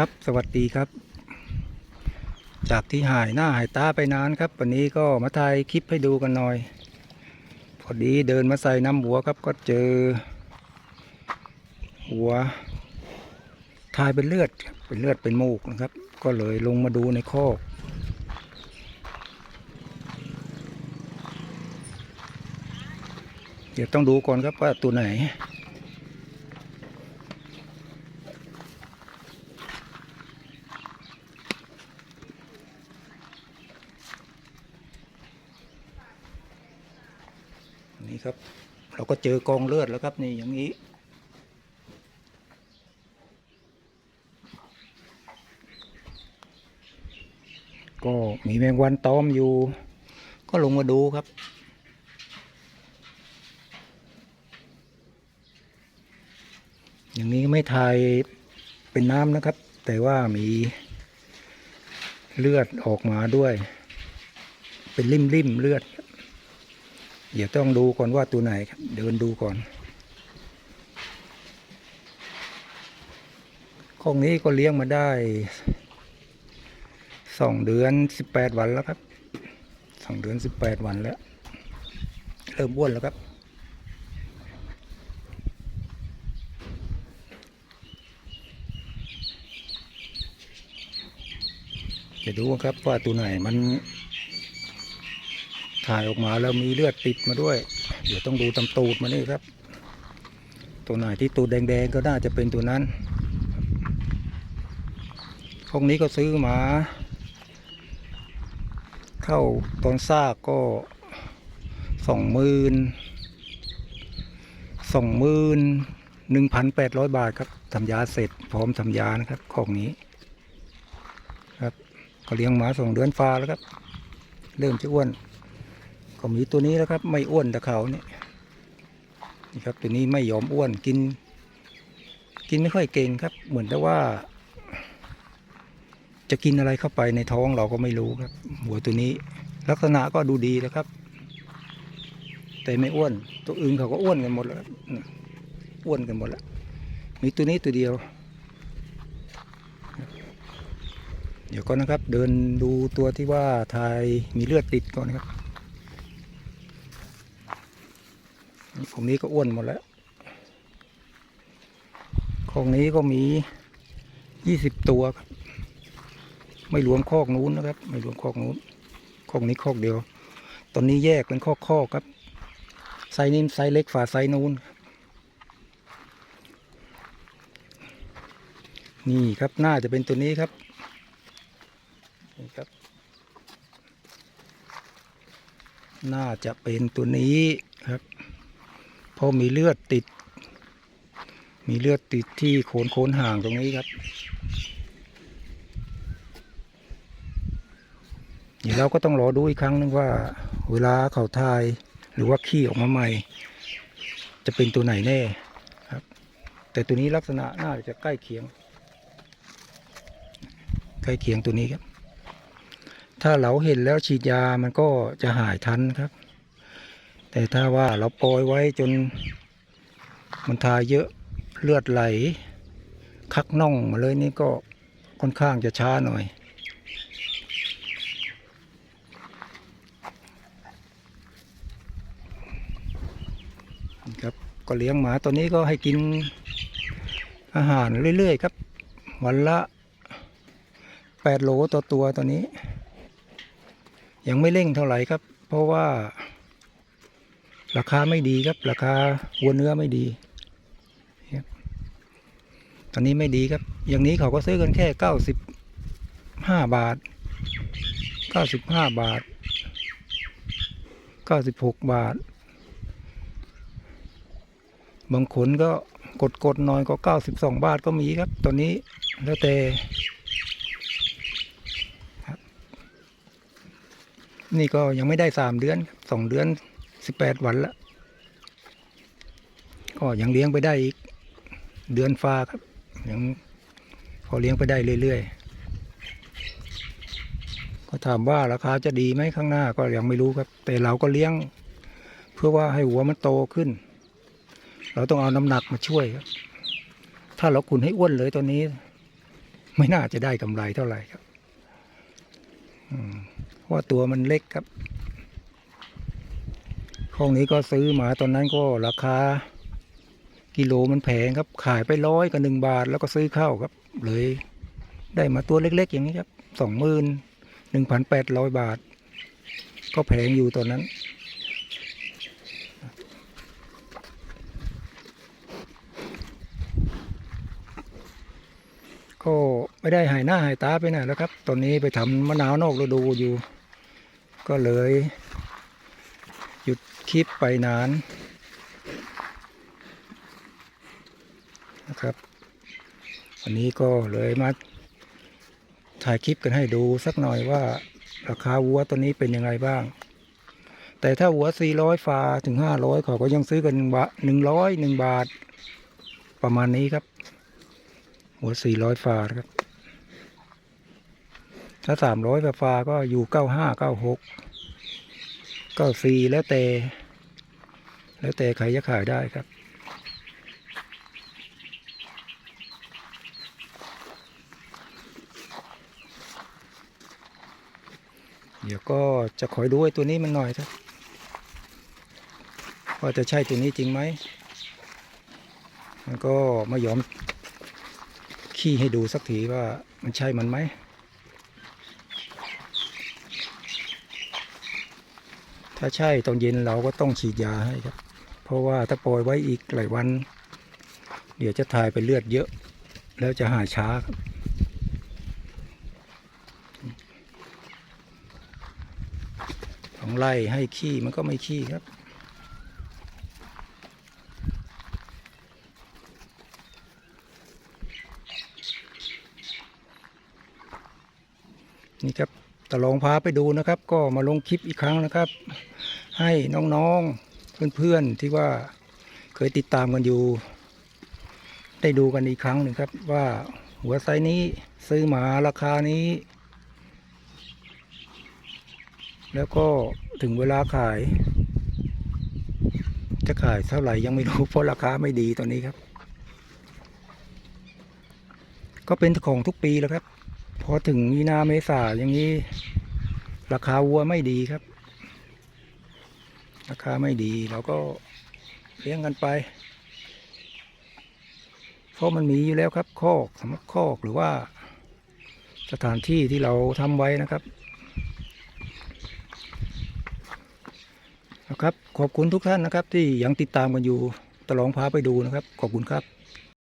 ครับสวัสดีครับ จากที่หายหน้าหายตาไปนานครับ วันนี้ก็มาถ่ายคลิปให้ดูกันหน่อย พอดีเดินมาใส่น้ำหัวครับก็เจอ หัวทายเป็นเลือดเป็นเลือดเป็นมูกนะครับ ก็เลยลงมาดูในคอกเดี๋ยวต้องดูก่อนครับว่าตัวไหน นี่ ครับ เราก็เจอกองเลือดแล้วครับนี่อย่างนี้ ก็มีแมงวันตอมอยู่ ก็ลงมาดูครับอย่างนี้ไม่ทายเป็นน้ำนะครับ แต่ว่ามีเลือดออกมาด้วย เป็นริมๆเลือด เดี๋ยวต้องดูก่อนว่าตัวไหนครับ เดินดูก่อนข้องนี้ก็เลี้ยงมาได้สองเดือนสิบแปดวันแล้วครับสองเดือนสิบแปดวันแล้ว เริ่มอ้วนแล้วครับจะดูครับว่าตัวไหนมัน ถ่ายออกมาแล้วมีเลือดติดมาด้วย เดี๋ยวต้องดูตำตูดมานี่ครับ ตัวไหนที่ตูดแดงๆก็น่าจะเป็นตัวนั้นพวกนี้ก็ซื้อมา เข้าตอนซากก็สองหมื่นสองหมื่นหนึ่งพันแปดร้อยบาทครับทำยาเสร็จพร้อมทำยานะครับของนี้ ครับก็เลี้ยงหมาสองเดือนฟ้าแล้วครับ เริ่มจะอ้วน ก็มีตัวนี้แล้วครับ ไม่อ้วนแต่เขาเนี่ยนี่ครับตัวนี้ไม่ยอมอ้วนกิน กินไม่ค่อยเก่งครับ เหมือนแต่ว่า จะกินอะไรเข้าไปในท้องเราก็ไม่รู้ครับ หัวตัวนี้ ลักษณะก็ดูดีนะครับ แต่ไม่อ้วน ตัวอื่นเขาก็อ้วนกันหมดแล้วอ้วนกันหมดแล้วมีตัวนี้ตัวเดียว เดี๋ยวก่อนนะครับ เดินดูตัวที่ว่าทายมีเลือดติดก่อนนะครับ ผมนี้ก็อ้วนหมดแล้วของนี้ก็มียี่สิบตัวครับ ไม่รวมคอกนู้นนะครับ ไม่รวมคอกนู้นคอกนี้คอกเดียว ตอนนี้แยกเป็นคอกคอกครับไซส์นี้ไซเล็กฝาไซนู้น นี่ครับน่าจะเป็นตัวนี้ครับนี่ครับ น่าจะเป็นตัวนี้ครับ เพราะมีเลือดติด มีเลือดติดที่โคนโคนห่างตรงนี้ครับเดี๋ยวเราก็ต้องรอดูอีกครั้งนึงว่า เวลาเขาทายหรือว่าขี้ออกมาใหม่ จะเป็นตัวไหนแน่ครับ แต่ตัวนี้ลักษณะน่าจะใกล้เคียง ใกล้เคียงตัวนี้ครับ ถ้าเราเห็นแล้วฉีดยามันก็จะหายทันครับ แต่ถ้าว่าเราปล่อยไว้จนมันทาเยอะเลือดไหล คักน่องมาเลยนี่ก็ค่อนข้างจะช้าหน่อย ครับก็เลี้ยงหมาตัวนี้ก็ให้กินอาหารเรื่อยๆครับ วันละแปดโลต่อตัวตัวนี้ ยังไม่เร่งเท่าไหร่ครับ เพราะว่า ราคาไม่ดีครับ ราคาวัวเนื้อไม่ดีครับตอนนี้ไม่ดีครับ อย่างนี้เขาก็ซื้อกันแค่เก้าสิบห้าบาทเก้าสิบห้าบาทเก้าสิบหกบาท บางคนก็กดกดๆน่อยก็เก้าสิบสองบาทก็มีครับตัวนี้แล้วแต่ครับนี่ก็ยังไม่ได้สามเดือนสองเดือน สิบแปดวันและก็ยังเลี้ยงไปได้อีก เดือนฟ้าครับ ยังพอเลี้ยงไปได้เรื่อยๆ ก็ถามว่าราคาจะดีไหมข้างหน้าก็ยังไม่รู้ครับ แต่เราก็เลี้ยง เพื่อว่าให้หัวมันโตขึ้น เราต้องเอาน้ำหนักมาช่วยครับ ถ้าเราขุนให้อ้วนเลยตัวนี้ ไม่น่าจะได้กำไรเท่าไหร่ครับเพราะว่าตัวมันเล็กครับ ข้องนี้ก็ซื้อมาตอนนั้นก็ราคา กิโลมันแพงครับ ขายไปร้อยกับหนึ่งบาท แล้วก็ซื้อเข้าครับ เลย ได้มาตัวเล็ก ๆ อย่างนี้ครับสองหมื่นหนึ่งพันแปดร้อยบาท ก็แพงอยู่ตอนนั้นก็ไม่ได้หายหน้าหายตาไปไหนแล้วครับ ตอนนี้ไปทำมะนาวนอกฤดูอยู่ ก็เลย คลิปไปนานนะครับ วันนี้ก็เลยมาถ่ายคลิปกันให้ดูสักหน่อยว่าราคาวัวตัวนี้เป็นยังไงบ้าง แต่ถ้าวัว 400ฟาถึง 500เขาก็ยังซื้อกันบาท100 1 บาท ประมาณนี้ครับ หัว 400ฟาครับ ถ้า 300ฟาก็อยู่ 95 96 94แล้วแต่ แล้วแต่ใครจะขายได้ครับ เดี๋ยวก็จะคอยดูไอ้ตัวนี้มันหน่อยครับว่าจะใช่ตัวนี้จริงไหม มันก็ไม่ยอมขี้ให้ดูสักทีว่ามันใช่มันไหม ถ้าใช่ตอนเย็นเราก็ต้องฉีดยาให้ครับ เพราะว่าถ้าปล่อยไว้อีกหลายวัน เดี๋ยวจะถ่ายไปเลือดเยอะ แล้วจะหายช้าครับของไล่ให้ขี้มันก็ไม่ขี้ครับนี่ครับตะลองพาไปดูนะครับ ก็มาลงคลิปอีกครั้งนะครับ ให้น้องๆเพื่อนๆที่ว่าเคยติดตามกันอยู่ ได้ดูกันอีกครั้งหนึ่งครับ ว่าหัวไซส์นี้ซื้อมาราคานี้ แล้วก็ถึงเวลาขาย จะขายเท่าไหร่ยังไม่รู้เพราะราคาไม่ดีตอนนี้ครับ ก็เป็นของทุกปีแล้วครับพอถึงมีนาเมษาอย่างนี้ ราคาวัวไม่ดีครับ ราคาไม่ดีเราก็เลี้ยงกันไปเพราะมันมีอยู่แล้วครับคอกสำหรับคอกหรือว่า สถานที่ที่เราทำไว้นะครับนะครับ ขอบคุณทุกท่านนะครับ ที่ยังติดตามกันอยู่ตลองพาไปดูนะครับ ขอบคุณครับ